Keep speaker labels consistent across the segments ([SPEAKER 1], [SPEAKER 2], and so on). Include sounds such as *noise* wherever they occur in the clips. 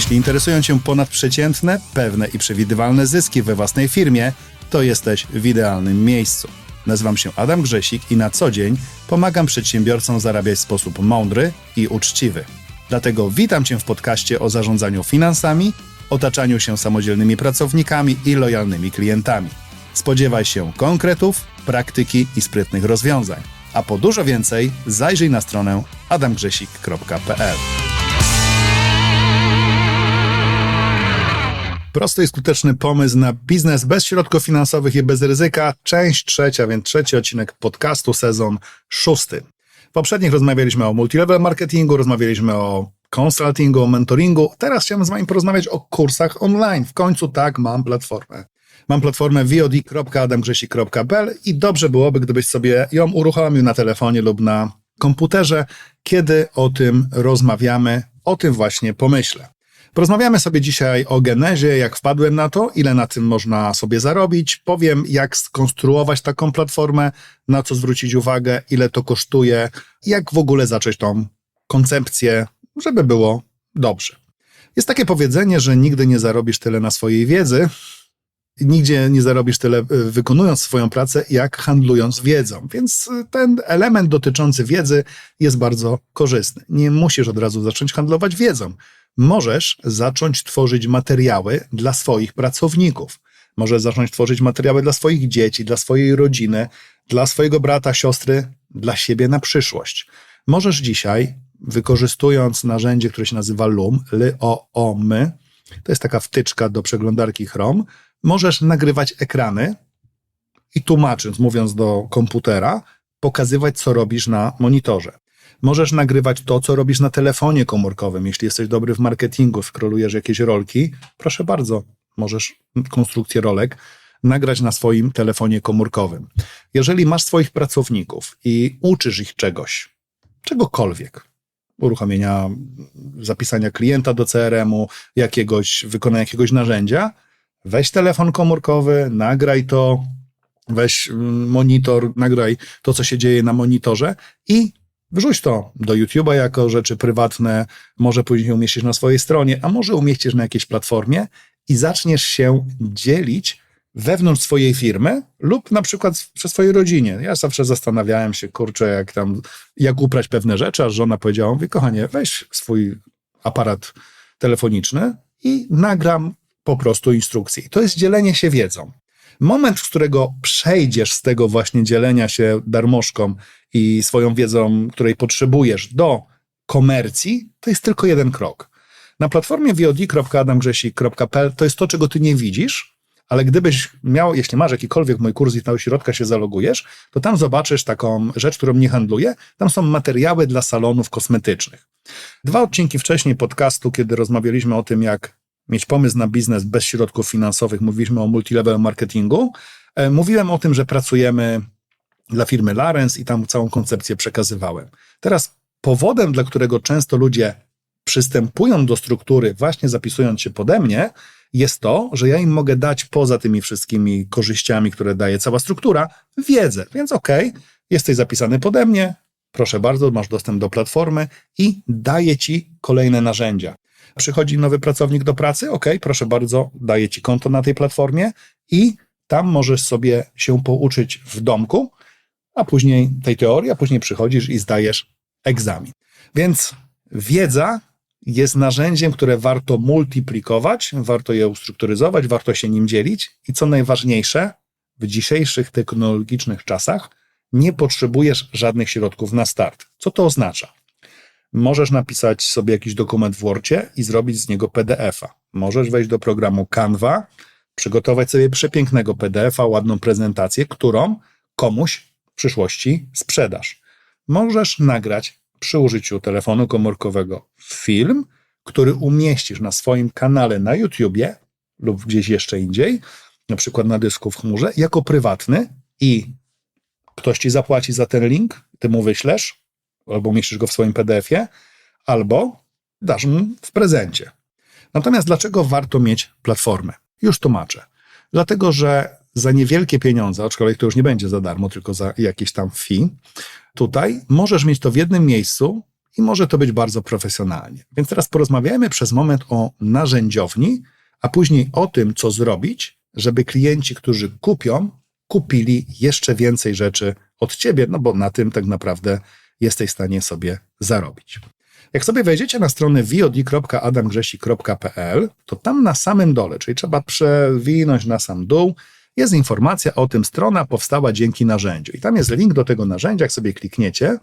[SPEAKER 1] Jeśli interesują Cię ponadprzeciętne, pewne i przewidywalne zyski we własnej firmie, to jesteś w idealnym miejscu. Nazywam się Adam Grzesik i na co dzień pomagam przedsiębiorcom zarabiać w sposób mądry i uczciwy. Dlatego witam Cię w podcaście o zarządzaniu finansami, otaczaniu się samodzielnymi pracownikami i lojalnymi klientami. Spodziewaj się konkretów, praktyki i sprytnych rozwiązań. A po dużo więcej zajrzyj na stronę adamgrzesik.pl. Prosty i skuteczny pomysł na biznes bez środków finansowych i bez ryzyka. Część trzecia, więc trzeci odcinek podcastu, sezon szósty. W poprzednich rozmawialiśmy o multilevel marketingu, rozmawialiśmy o consultingu, o mentoringu. Teraz chciałem z Wami porozmawiać o kursach online. W końcu tak, mam platformę. Mam platformę vod.adamgrzesik.pl i dobrze byłoby, gdybyś sobie ją uruchomił na telefonie lub na komputerze, kiedy o tym rozmawiamy, o tym właśnie pomyślę. Porozmawiamy sobie dzisiaj o genezie, jak wpadłem na to, ile na tym można sobie zarobić. Powiem, jak skonstruować taką platformę, na co zwrócić uwagę, ile to kosztuje, jak w ogóle zacząć tą koncepcję, żeby było dobrze. Jest takie powiedzenie, że nigdy nie zarobisz tyle na swojej wiedzy, nigdzie nie zarobisz tyle y, wykonując swoją pracę, jak handlując wiedzą. Więc y, ten element dotyczący wiedzy jest bardzo korzystny. Nie musisz od razu zacząć handlować wiedzą. Możesz zacząć tworzyć materiały dla swoich pracowników. Możesz zacząć tworzyć materiały dla swoich dzieci, dla swojej rodziny, dla swojego brata, siostry, dla siebie na przyszłość. Możesz dzisiaj, wykorzystując narzędzie, które się nazywa LUM, L-O-O-M, to jest taka wtyczka do przeglądarki Chrome, możesz nagrywać ekrany i tłumacząc, mówiąc do komputera, pokazywać, co robisz na monitorze. Możesz nagrywać to, co robisz na telefonie komórkowym. Jeśli jesteś dobry w marketingu, skrolujesz jakieś rolki, proszę bardzo, możesz konstrukcję rolek nagrać na swoim telefonie komórkowym. Jeżeli masz swoich pracowników i uczysz ich czegoś, czegokolwiek, uruchomienia, zapisania klienta do CRM-u, jakiegoś, wykonania jakiegoś narzędzia, weź telefon komórkowy, nagraj to, weź mm, monitor, nagraj to, co się dzieje na monitorze i wrzuć to do YouTube'a jako rzeczy prywatne, może później umieścisz na swojej stronie, a może umieścisz na jakiejś platformie i zaczniesz się dzielić wewnątrz swojej firmy lub na przykład przy swojej rodzinie. Ja zawsze zastanawiałem się, kurczę, jak tam, jak uprać pewne rzeczy, aż żona powiedziała, mówi, kochanie, weź swój aparat telefoniczny i nagram po prostu instrukcji. To jest dzielenie się wiedzą. Moment, z którego przejdziesz z tego właśnie dzielenia się darmożką i swoją wiedzą, której potrzebujesz, do komercji, to jest tylko jeden krok. Na platformie vod.adamgrzesik.pl to jest to, czego ty nie widzisz, ale gdybyś miał, jeśli masz jakikolwiek mój kurs i do środka się zalogujesz, to tam zobaczysz taką rzecz, którą nie handluję. Tam są materiały dla salonów kosmetycznych. Dwa odcinki wcześniej podcastu, kiedy rozmawialiśmy o tym, jak mieć pomysł na biznes bez środków finansowych, mówiliśmy o multilevel marketingu. E, mówiłem o tym, że pracujemy dla firmy Larens i tam całą koncepcję przekazywałem. Teraz powodem, dla którego często ludzie przystępują do struktury, właśnie zapisując się pode mnie, jest to, że ja im mogę dać poza tymi wszystkimi korzyściami, które daje cała struktura, wiedzę. Więc okej, okay, jesteś zapisany pode mnie, proszę bardzo, masz dostęp do platformy i daję ci kolejne narzędzia. Przychodzi nowy pracownik do pracy, ok, proszę bardzo, daję ci konto na tej platformie i tam możesz sobie się pouczyć w domku, a później tej teorii, a później przychodzisz i zdajesz egzamin. Więc wiedza jest narzędziem, które warto multiplikować, warto je ustrukturyzować, warto się nim dzielić i co najważniejsze, w dzisiejszych technologicznych czasach nie potrzebujesz żadnych środków na start. Co to oznacza? Możesz napisać sobie jakiś dokument w Wordzie i zrobić z niego PDF-a. Możesz wejść do programu Canva, przygotować sobie przepięknego PDF-a, ładną prezentację, którą komuś przyszłości sprzedasz. Możesz nagrać przy użyciu telefonu komórkowego film, który umieścisz na swoim kanale na YouTubie lub gdzieś jeszcze indziej, na przykład na dysku w chmurze, jako prywatny i ktoś ci zapłaci za ten link, ty mu wyślesz, albo umieścisz go w swoim PDF-ie, albo dasz mu w prezencie. Natomiast dlaczego warto mieć platformę? Już tłumaczę. Dlatego, że za niewielkie pieniądze, aczkolwiek to już nie będzie za darmo, tylko za jakieś tam fee, tutaj możesz mieć to w jednym miejscu i może to być bardzo profesjonalnie. Więc teraz porozmawiajmy przez moment o narzędziowni, a później o tym, co zrobić, żeby klienci, którzy kupią, kupili jeszcze więcej rzeczy od ciebie, no bo na tym tak naprawdę jesteś w stanie sobie zarobić. Jak sobie wejdziecie na stronę vod.adamgrzesi.pl, to tam na samym dole, czyli trzeba przewinąć na sam dół, jest informacja o tym, strona powstała dzięki narzędziu. I tam jest link do tego narzędzia. Jak sobie klikniecie,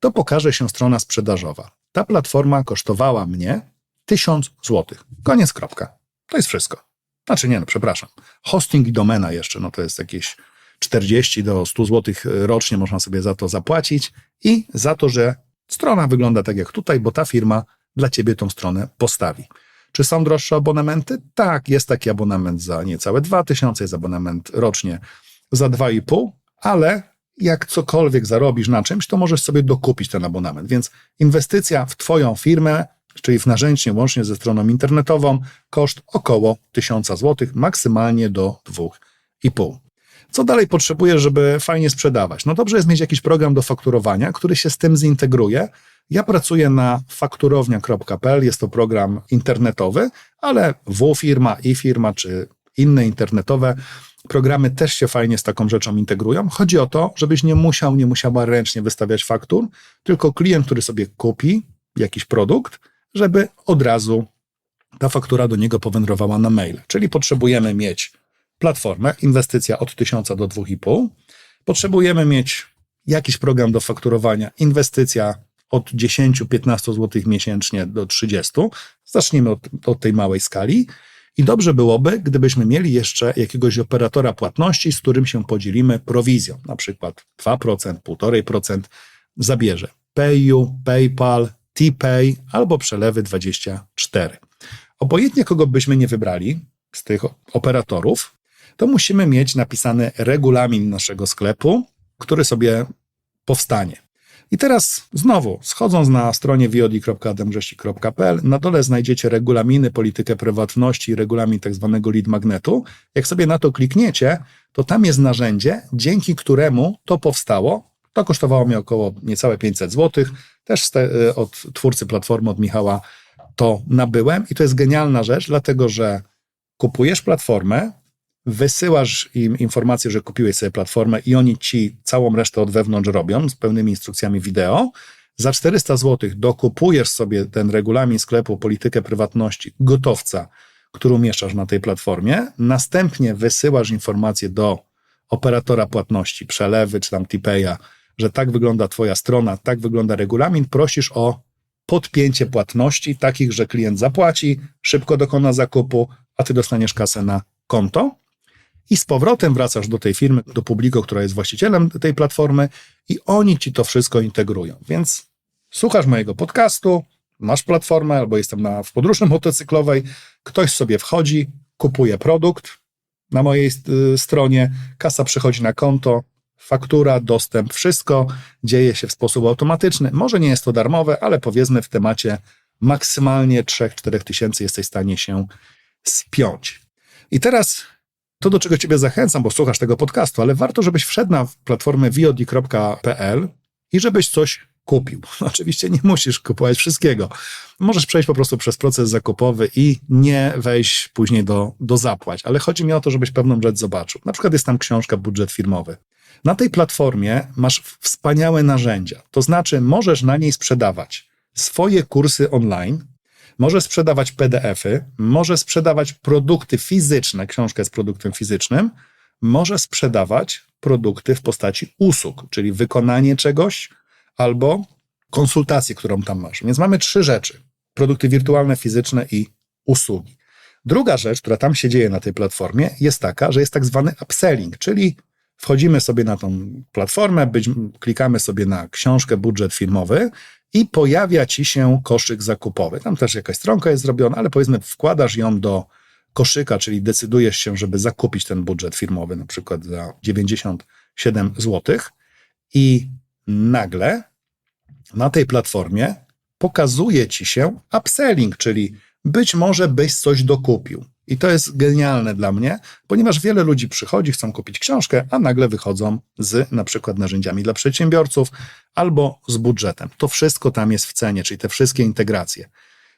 [SPEAKER 1] to pokaże się strona sprzedażowa. Ta platforma kosztowała mnie 1000 zł. Koniec, kropka. To jest wszystko. Znaczy nie, no przepraszam. Hosting i domena jeszcze, no to jest jakieś 40 do 100 zł rocznie można sobie za to zapłacić i za to, że strona wygląda tak jak tutaj, bo ta firma dla ciebie tą stronę postawi. Czy są droższe abonamenty? Tak, jest taki abonament za niecałe 2000, jest abonament rocznie za 2,5, ale jak cokolwiek zarobisz na czymś, to możesz sobie dokupić ten abonament. Więc inwestycja w Twoją firmę, czyli w narzędzie łącznie ze stroną internetową, koszt około 1000 zł, maksymalnie do 2,5. Co dalej potrzebujesz, żeby fajnie sprzedawać? No dobrze jest mieć jakiś program do fakturowania, który się z tym zintegruje. Ja pracuję na fakturownia.pl, jest to program internetowy, ale W-firma, i-firma czy inne internetowe programy też się fajnie z taką rzeczą integrują. Chodzi o to, żebyś nie musiał, nie musiała ręcznie wystawiać faktur, tylko klient, który sobie kupi jakiś produkt, żeby od razu ta faktura do niego powędrowała na mail. Czyli potrzebujemy mieć platformę, inwestycja od 1000 do 2,5. Potrzebujemy mieć jakiś program do fakturowania, inwestycja od 10-15 zł miesięcznie do 30. Zacznijmy od, od tej małej skali. I dobrze byłoby, gdybyśmy mieli jeszcze jakiegoś operatora płatności, z którym się podzielimy prowizją, na przykład 2%, 1,5% zabierze PayU, PayPal, TPay albo przelewy 24. Obojętnie kogo byśmy nie wybrali z tych operatorów, to musimy mieć napisany regulamin naszego sklepu, który sobie powstanie. I teraz znowu, schodząc na stronie vod.adamgrześci.pl, na dole znajdziecie regulaminy, politykę prywatności i regulamin tak zwanego lead magnetu. Jak sobie na to klikniecie, to tam jest narzędzie, dzięki któremu to powstało. To kosztowało mi około niecałe 500 zł. Też te, od twórcy platformy, od Michała, to nabyłem i to jest genialna rzecz, dlatego że kupujesz platformę, wysyłasz im informację, że kupiłeś sobie platformę i oni ci całą resztę od wewnątrz robią z pełnymi instrukcjami wideo. Za 400 zł dokupujesz sobie ten regulamin sklepu, politykę prywatności, gotowca, który umieszczasz na tej platformie. Następnie wysyłasz informację do operatora płatności, przelewy czy tam Tipeya, że tak wygląda Twoja strona, tak wygląda regulamin. Prosisz o podpięcie płatności, takich, że klient zapłaci, szybko dokona zakupu, a Ty dostaniesz kasę na konto i z powrotem wracasz do tej firmy, do Publico, która jest właścicielem tej platformy i oni ci to wszystko integrują. Więc słuchasz mojego podcastu, masz platformę albo jestem na, w podróży *laughs* motocyklowej, ktoś sobie wchodzi, kupuje produkt na mojej y, stronie, kasa przychodzi na konto, faktura, dostęp, wszystko dzieje się w sposób automatyczny. Może nie jest to darmowe, ale powiedzmy w temacie maksymalnie 3-4 tysięcy jesteś w stanie się spiąć. I teraz to, do czego Ciebie zachęcam, bo słuchasz tego podcastu, ale warto, żebyś wszedł na platformę vod.pl i żebyś coś kupił. *laughs* Oczywiście nie musisz kupować wszystkiego. Możesz przejść po prostu przez proces zakupowy i nie wejść później do, do zapłać, ale chodzi mi o to, żebyś pewną rzecz zobaczył. Na przykład jest tam książka Budżet Firmowy. Na tej platformie masz wspaniałe narzędzia, to znaczy możesz na niej sprzedawać swoje kursy online, może sprzedawać PDF-y, może sprzedawać produkty fizyczne, książka jest produktem fizycznym, może sprzedawać produkty w postaci usług, czyli wykonanie czegoś albo konsultację, którą tam masz. Więc mamy trzy rzeczy: produkty wirtualne, fizyczne i usługi. Druga rzecz, która tam się dzieje na tej platformie, jest taka, że jest tak zwany upselling, czyli wchodzimy sobie na tą platformę, być, klikamy sobie na książkę budżet filmowy i pojawia ci się koszyk zakupowy. Tam też jakaś stronka jest zrobiona, ale powiedzmy wkładasz ją do koszyka, czyli decydujesz się, żeby zakupić ten budżet firmowy, na przykład za 97 zł i nagle na tej platformie pokazuje ci się upselling, czyli być może byś coś dokupił. I to jest genialne dla mnie, ponieważ wiele ludzi przychodzi, chcą kupić książkę, a nagle wychodzą z na przykład narzędziami dla przedsiębiorców albo z budżetem. To wszystko tam jest w cenie, czyli te wszystkie integracje.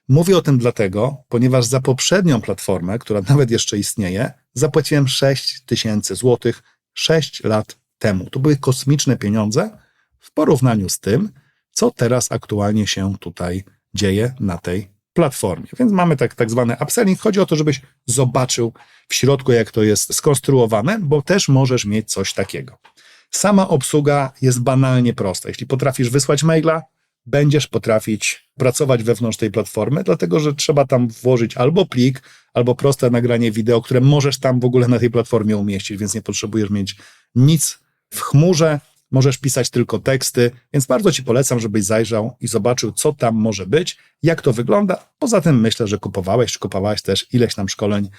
[SPEAKER 1] Mówię o tym dlatego, ponieważ za poprzednią platformę, która *laughs* nawet jeszcze istnieje, zapłaciłem 6 tysięcy złotych 6 lat temu. To były kosmiczne pieniądze w porównaniu z tym, co teraz aktualnie się tutaj dzieje na tej platformie. Więc mamy tak, tak zwany upselling. Chodzi o to, żebyś zobaczył w środku, jak to jest skonstruowane, bo też możesz mieć coś takiego. Sama obsługa jest banalnie prosta. Jeśli potrafisz wysłać maila, będziesz potrafić pracować wewnątrz tej platformy, dlatego że trzeba tam włożyć albo plik, albo proste nagranie wideo, które możesz tam w ogóle na tej platformie umieścić, więc nie potrzebujesz mieć nic w chmurze, możesz pisać tylko teksty, więc bardzo Ci polecam, żebyś zajrzał i zobaczył, co tam może być, jak to wygląda. Poza tym myślę, że kupowałeś, czy kupowałaś też ileś tam szkoleń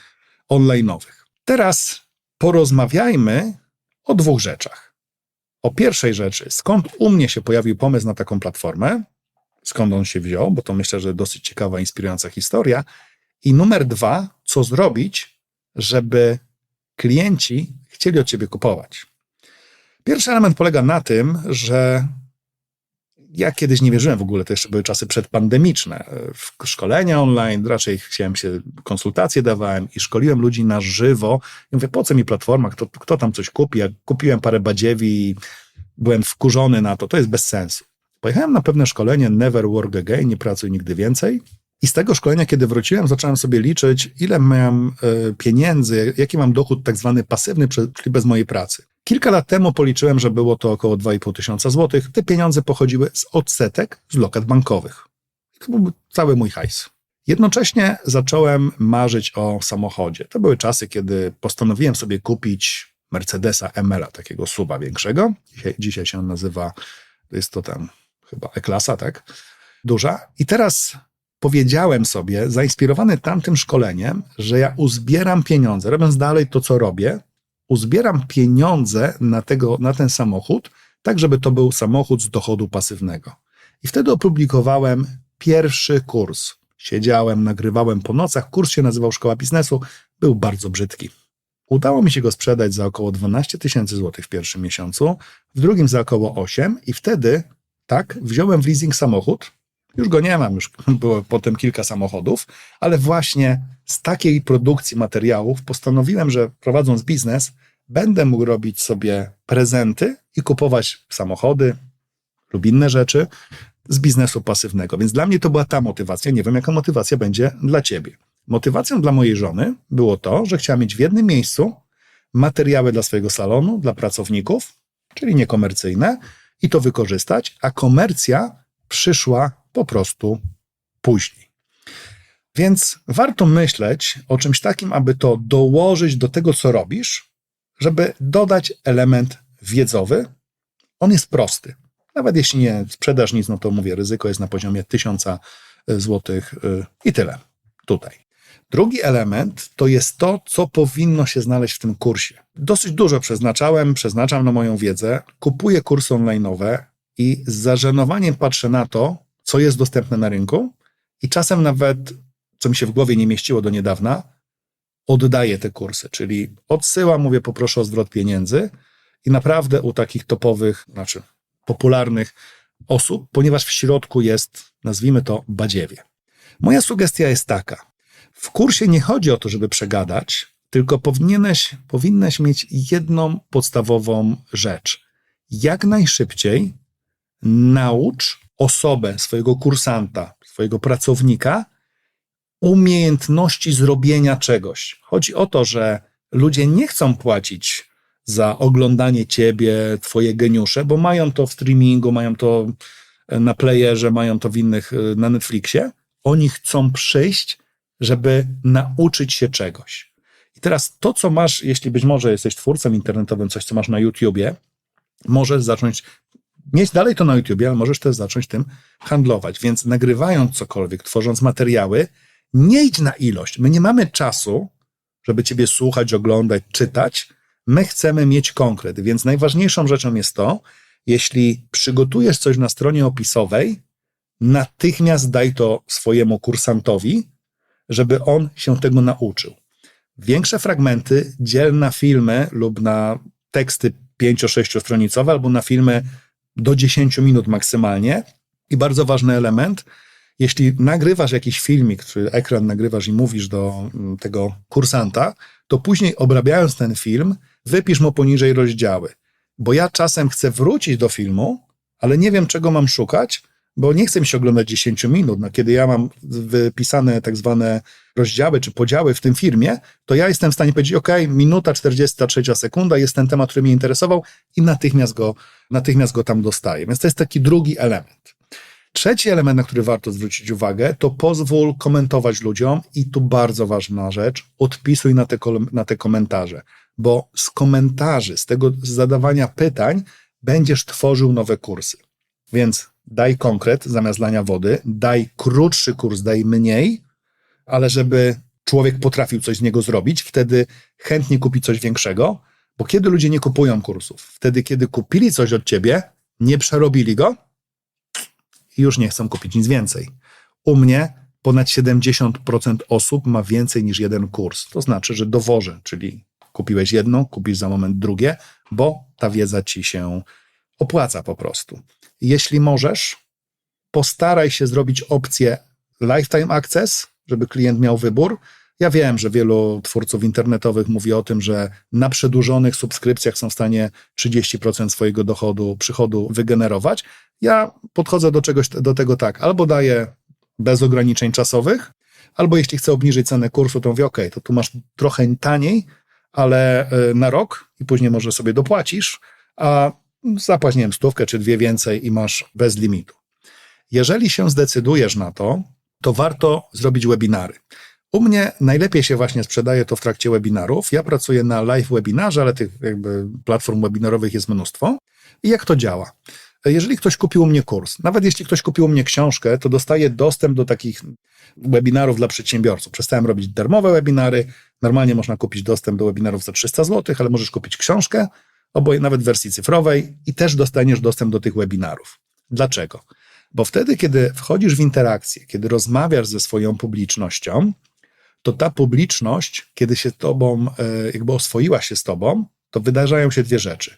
[SPEAKER 1] online'owych. Teraz porozmawiajmy o dwóch rzeczach. O pierwszej rzeczy, skąd u mnie się pojawił pomysł na taką platformę, skąd on się wziął, bo to myślę, że dosyć ciekawa, inspirująca historia. I numer dwa, co zrobić, żeby klienci chcieli od ciebie kupować. Pierwszy element polega na tym, że ja kiedyś nie wierzyłem w ogóle, to jeszcze były czasy przedpandemiczne. W szkolenia online, raczej chciałem się, konsultacje dawałem i szkoliłem ludzi na żywo. I mówię, po co mi platforma, kto, kto tam coś kupi? Ja kupiłem parę badziewi i byłem wkurzony na to, to jest bez sensu. Pojechałem na pewne szkolenie Never Work Again, nie pracuj nigdy więcej. I z tego szkolenia, kiedy wróciłem, zacząłem sobie liczyć, ile miałem y, pieniędzy, jaki mam dochód tak zwany pasywny, czyli bez mojej pracy. Kilka lat temu policzyłem, że było to około 2,5 tysiąca złotych. Te pieniądze pochodziły z odsetek z lokat bankowych. To był cały mój hajs. Jednocześnie zacząłem marzyć o samochodzie. To były czasy, kiedy postanowiłem sobie kupić Mercedesa ML, takiego suba większego. Dzisiaj, dzisiaj się on nazywa, jest to tam chyba E-klasa, tak? Duża. I teraz powiedziałem sobie, zainspirowany tamtym szkoleniem, że ja uzbieram pieniądze, robiąc dalej to, co robię, uzbieram pieniądze na, tego, na ten samochód, tak żeby to był samochód z dochodu pasywnego. I wtedy opublikowałem pierwszy kurs. Siedziałem, nagrywałem po nocach. Kurs się nazywał Szkoła Biznesu. Był bardzo brzydki. Udało mi się go sprzedać za około 12 tysięcy złotych w pierwszym miesiącu, w drugim za około 8 i wtedy, tak, wziąłem w leasing samochód. Już go nie mam, już *laughs* było potem kilka samochodów, ale właśnie z takiej produkcji materiałów postanowiłem, że prowadząc biznes, będę mógł robić sobie prezenty i kupować samochody lub inne rzeczy z biznesu pasywnego. Więc dla mnie to była ta motywacja. Nie wiem, jaka motywacja będzie dla ciebie. Motywacją dla mojej żony było to, że chciała mieć w jednym miejscu materiały dla swojego salonu, dla pracowników, czyli niekomercyjne, i to wykorzystać, a komercja przyszła po prostu później. Więc warto myśleć o czymś takim, aby to dołożyć do tego, co robisz, żeby dodać element wiedzowy. On jest prosty. Nawet jeśli nie sprzedasz nic, no to mówię, ryzyko jest na poziomie 1000 złotych y, i tyle. Tutaj. Drugi element to jest to, co powinno się znaleźć w tym kursie. Dosyć dużo przeznaczałem, przeznaczam na moją wiedzę, kupuję kursy online'owe i z zażenowaniem patrzę na to, co jest dostępne na rynku i czasem nawet, co mi się w głowie nie mieściło do niedawna, oddaję te kursy, czyli odsyłam, mówię, poproszę o zwrot pieniędzy i naprawdę u takich topowych, znaczy popularnych osób, ponieważ w środku jest, nazwijmy to, badziewie. Moja sugestia jest taka. W kursie nie chodzi o to, żeby przegadać, tylko powinieneś, powinnaś mieć jedną podstawową rzecz. Jak najszybciej naucz osobę, swojego kursanta, swojego pracownika umiejętności zrobienia czegoś. Chodzi o to, że ludzie nie chcą płacić za oglądanie ciebie, twoje geniusze, bo mają to w streamingu, mają to na playerze, mają to w innych, na Netflixie. Oni chcą przyjść, żeby nauczyć się czegoś. I teraz to, co masz, jeśli być może jesteś twórcą internetowym, coś, co masz na YouTubie, możesz zacząć mieć dalej to na YouTubie, ale możesz też zacząć tym handlować. Więc nagrywając cokolwiek, tworząc materiały, nie idź na ilość. My nie mamy czasu, żeby ciebie słuchać, oglądać, czytać. My chcemy mieć konkret, więc najważniejszą rzeczą jest to, jeśli przygotujesz coś na stronie opisowej, natychmiast daj to swojemu kursantowi, żeby on się tego nauczył. większe fragmenty dziel na filmy lub na teksty 5-6 stronicowe albo na filmy do 10 minut maksymalnie. I bardzo ważny element, jeśli nagrywasz jakiś filmik, czy ekran nagrywasz i mówisz do mm, tego kursanta, to później obrabiając ten film, wypisz mu poniżej rozdziały. Bo ja czasem chcę wrócić do filmu, ale nie wiem, czego mam szukać, bo nie chcę mi się oglądać 10 minut. No, kiedy ja mam wypisane tak zwane rozdziały czy podziały w tym filmie, to ja jestem w stanie powiedzieć, OK, minuta 43 sekunda jest ten temat, który mnie interesował i natychmiast go, natychmiast go tam dostaję. Więc to jest taki drugi element. Trzeci element, na który warto zwrócić uwagę, to pozwól komentować ludziom i tu bardzo ważna rzecz, odpisuj na te, na te komentarze, bo z komentarzy, z tego z zadawania pytań będziesz tworzył nowe kursy. Więc daj konkret zamiast lania wody, daj krótszy kurs, daj mniej, ale żeby człowiek potrafił coś z niego zrobić, wtedy chętnie kupi coś większego, bo kiedy ludzie nie kupują kursów? Wtedy, kiedy kupili coś od ciebie, nie przerobili go i już nie chcą kupić nic więcej. U mnie ponad 70% osób ma więcej niż jeden kurs. To znaczy, że dowożę, czyli kupiłeś jedno, kupisz za moment drugie, bo ta wiedza ci się opłaca po prostu. Jeśli możesz, postaraj się zrobić opcję Lifetime Access, żeby klient miał wybór. Ja wiem, że wielu twórców internetowych mówi o tym, że na przedłużonych subskrypcjach są w stanie 30% swojego dochodu, przychodu wygenerować. Ja podchodzę do czegoś, do tego tak, albo daję bez ograniczeń czasowych, albo jeśli chcę obniżyć cenę kursu, to mówię, OK, to tu masz trochę taniej, ale e, na rok i później może sobie dopłacisz, a zapłać, nie wiem, stówkę czy dwie więcej i masz bez limitu. Jeżeli się zdecydujesz na to, to warto zrobić webinary. U mnie najlepiej się właśnie sprzedaje to w trakcie webinarów. Ja pracuję na live webinarze, ale tych jakby platform webinarowych jest mnóstwo. I jak to działa? Jeżeli ktoś kupił u mnie kurs, nawet jeśli ktoś kupił u mnie książkę, to dostaje dostęp do takich webinarów dla przedsiębiorców. Przestałem robić darmowe webinary. Normalnie można kupić dostęp do webinarów za 300 zł, ale możesz kupić książkę, oboje nawet w wersji cyfrowej i też dostaniesz dostęp do tych webinarów. Dlaczego? Bo wtedy, kiedy wchodzisz w interakcję, kiedy rozmawiasz ze swoją publicznością, to ta publiczność, kiedy się tobą, e, jakby oswoiła się z tobą, to wydarzają się dwie rzeczy.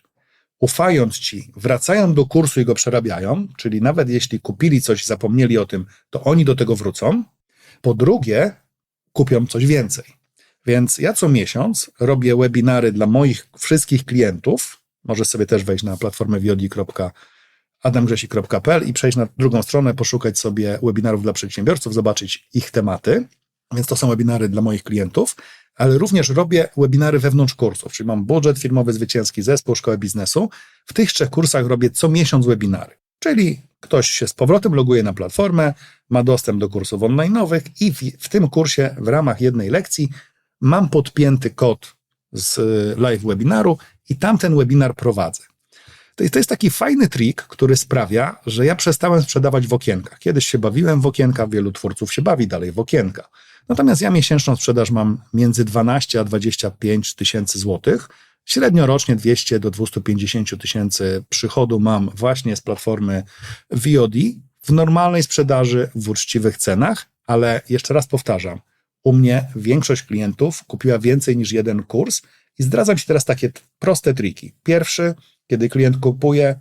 [SPEAKER 1] Ufając ci, wracają do kursu i go przerabiają, czyli nawet jeśli kupili coś, zapomnieli o tym, to oni do tego wrócą. Po drugie, kupią coś więcej. Więc ja co miesiąc robię webinary dla moich wszystkich klientów. Możesz sobie też wejść na platformę vod.adamgrzesik.pl i przejść na drugą stronę, poszukać sobie webinarów dla przedsiębiorców, zobaczyć ich tematy. Więc to są webinary dla moich klientów, ale również robię webinary wewnątrz kursów, czyli mam budżet firmowy, zwycięski zespół, szkołę biznesu. W tych trzech kursach robię co miesiąc webinary, czyli ktoś się z powrotem loguje na platformę, ma dostęp do kursów online'owych i w, w tym kursie w ramach jednej lekcji mam podpięty kod z y, live webinaru i tam ten webinar prowadzę. To jest, to jest taki fajny trik, który sprawia, że ja przestałem sprzedawać w okienkach. Kiedyś się bawiłem w okienka, wielu twórców się bawi dalej w okienka. Natomiast ja miesięczną sprzedaż mam między 12 a 25 tysięcy złotych. Średnio rocznie 200 do 250 tysięcy przychodu mam właśnie z platformy VOD w normalnej sprzedaży w uczciwych cenach, ale jeszcze raz powtarzam, u mnie większość klientów kupiła więcej niż jeden kurs i zdradzam Ci teraz takie proste triki. Pierwszy, kiedy klient kupuje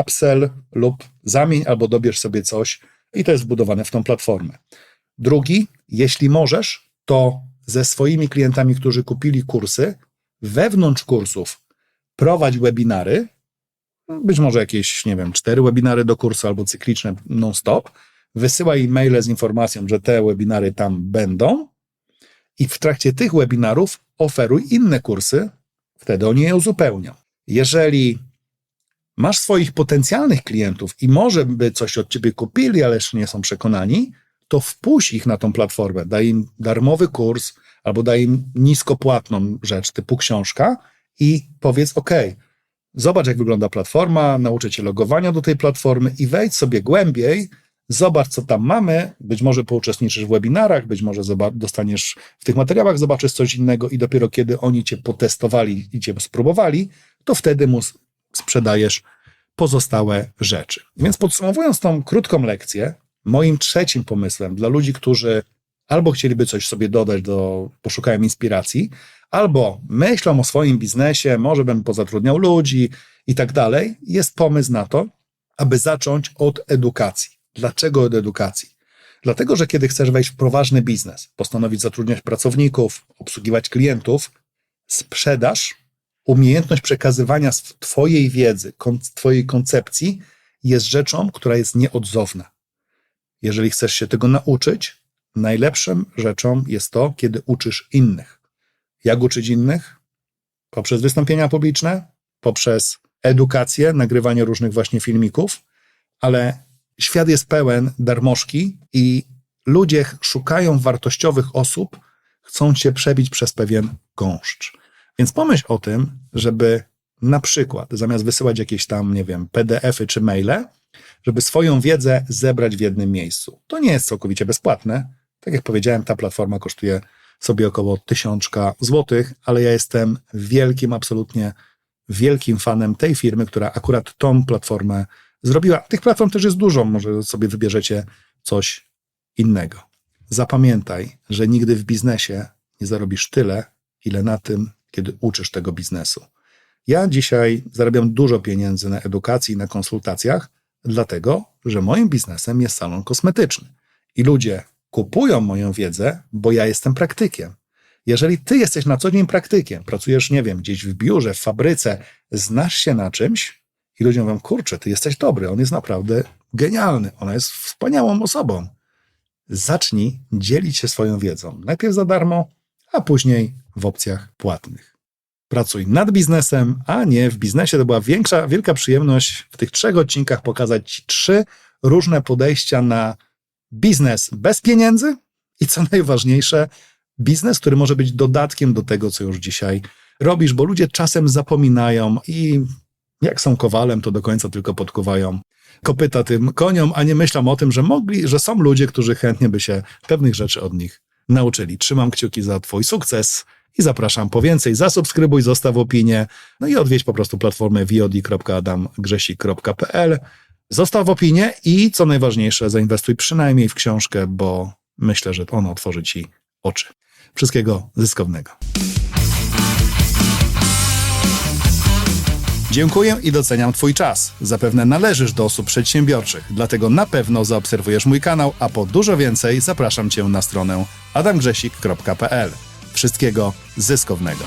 [SPEAKER 1] upsell lub zamień albo dobierz sobie coś i to jest wbudowane w tą platformę. Drugi, jeśli możesz, to ze swoimi klientami, którzy kupili kursy, wewnątrz kursów prowadź webinary, być może jakieś, nie wiem, cztery webinary do kursu albo cykliczne non-stop, wysyłaj e-maile z informacją, że te webinary tam będą i w trakcie tych webinarów oferuj inne kursy, wtedy oni je uzupełnią. Jeżeli masz swoich potencjalnych klientów i może by coś od ciebie kupili, ale jeszcze nie są przekonani, to wpuść ich na tą platformę, daj im darmowy kurs albo daj im niskopłatną rzecz typu książka i powiedz: OK, zobacz, jak wygląda platforma, nauczę cię logowania do tej platformy i wejdź sobie głębiej, zobacz, co tam mamy. Być może pouczestniczysz w webinarach, być może dostaniesz w tych materiałach, zobaczysz coś innego i dopiero kiedy oni cię potestowali i cię spróbowali, to wtedy mu sprzedajesz pozostałe rzeczy. Więc podsumowując tą krótką lekcję, moim trzecim pomysłem dla ludzi, którzy albo chcieliby coś sobie dodać, do, poszukają inspiracji, albo myślą o swoim biznesie, może bym pozatrudniał ludzi i tak dalej, jest pomysł na to, aby zacząć od edukacji. Dlaczego od edukacji? Dlatego, że kiedy chcesz wejść w poważny biznes, postanowić zatrudniać pracowników, obsługiwać klientów, sprzedaż, umiejętność przekazywania Twojej wiedzy, kon- Twojej koncepcji jest rzeczą, która jest nieodzowna. Jeżeli chcesz się tego nauczyć, najlepszą rzeczą jest to, kiedy uczysz innych. Jak uczyć innych? Poprzez wystąpienia publiczne, poprzez edukację, nagrywanie różnych właśnie filmików, ale świat jest pełen darmożki i ludzie szukają wartościowych osób, chcą cię przebić przez pewien gąszcz. Więc pomyśl o tym, żeby na przykład zamiast wysyłać jakieś tam, nie wiem, PDF-y czy maile, żeby swoją wiedzę zebrać w jednym miejscu. To nie jest całkowicie bezpłatne. Tak jak powiedziałem, ta platforma kosztuje sobie około tysiączka złotych, ale ja jestem wielkim, absolutnie wielkim fanem tej firmy, która akurat tą platformę zrobiła. Tych platform też jest dużo, może sobie wybierzecie coś innego. Zapamiętaj, że nigdy w biznesie nie zarobisz tyle, ile na tym, kiedy uczysz tego biznesu. Ja dzisiaj zarabiam dużo pieniędzy na edukacji i na konsultacjach, dlatego, że moim biznesem jest salon kosmetyczny. I ludzie kupują moją wiedzę, bo ja jestem praktykiem. Jeżeli ty jesteś na co dzień praktykiem, pracujesz, nie wiem, gdzieś w biurze, w fabryce, znasz się na czymś i ludzie mówią, kurczę, ty jesteś dobry, on jest naprawdę genialny, ona jest wspaniałą osobą. Zacznij dzielić się swoją wiedzą. Najpierw za darmo, a później w opcjach płatnych. Pracuj nad biznesem, a nie w biznesie. To była większa, wielka przyjemność w tych trzech odcinkach pokazać Ci trzy różne podejścia na biznes bez pieniędzy i co najważniejsze, biznes, który może być dodatkiem do tego, co już dzisiaj robisz, bo ludzie czasem zapominają i jak są kowalem, to do końca tylko podkuwają kopyta tym koniom, a nie myślą o tym, że mogli, że są ludzie, którzy chętnie by się pewnych rzeczy od nich nauczyli. Trzymam kciuki za Twój sukces i zapraszam po więcej. Zasubskrybuj, zostaw opinię, no i odwiedź po prostu platformę vod.adamgrzesik.pl. Zostaw opinię i co najważniejsze, zainwestuj przynajmniej w książkę, bo myślę, że ona otworzy Ci oczy. Wszystkiego zyskownego. Dziękuję i doceniam Twój czas. Zapewne należysz do osób przedsiębiorczych, dlatego na pewno zaobserwujesz mój kanał, a po dużo więcej zapraszam Cię na stronę adamgrzesik.pl. Wszystkiego zyskownego.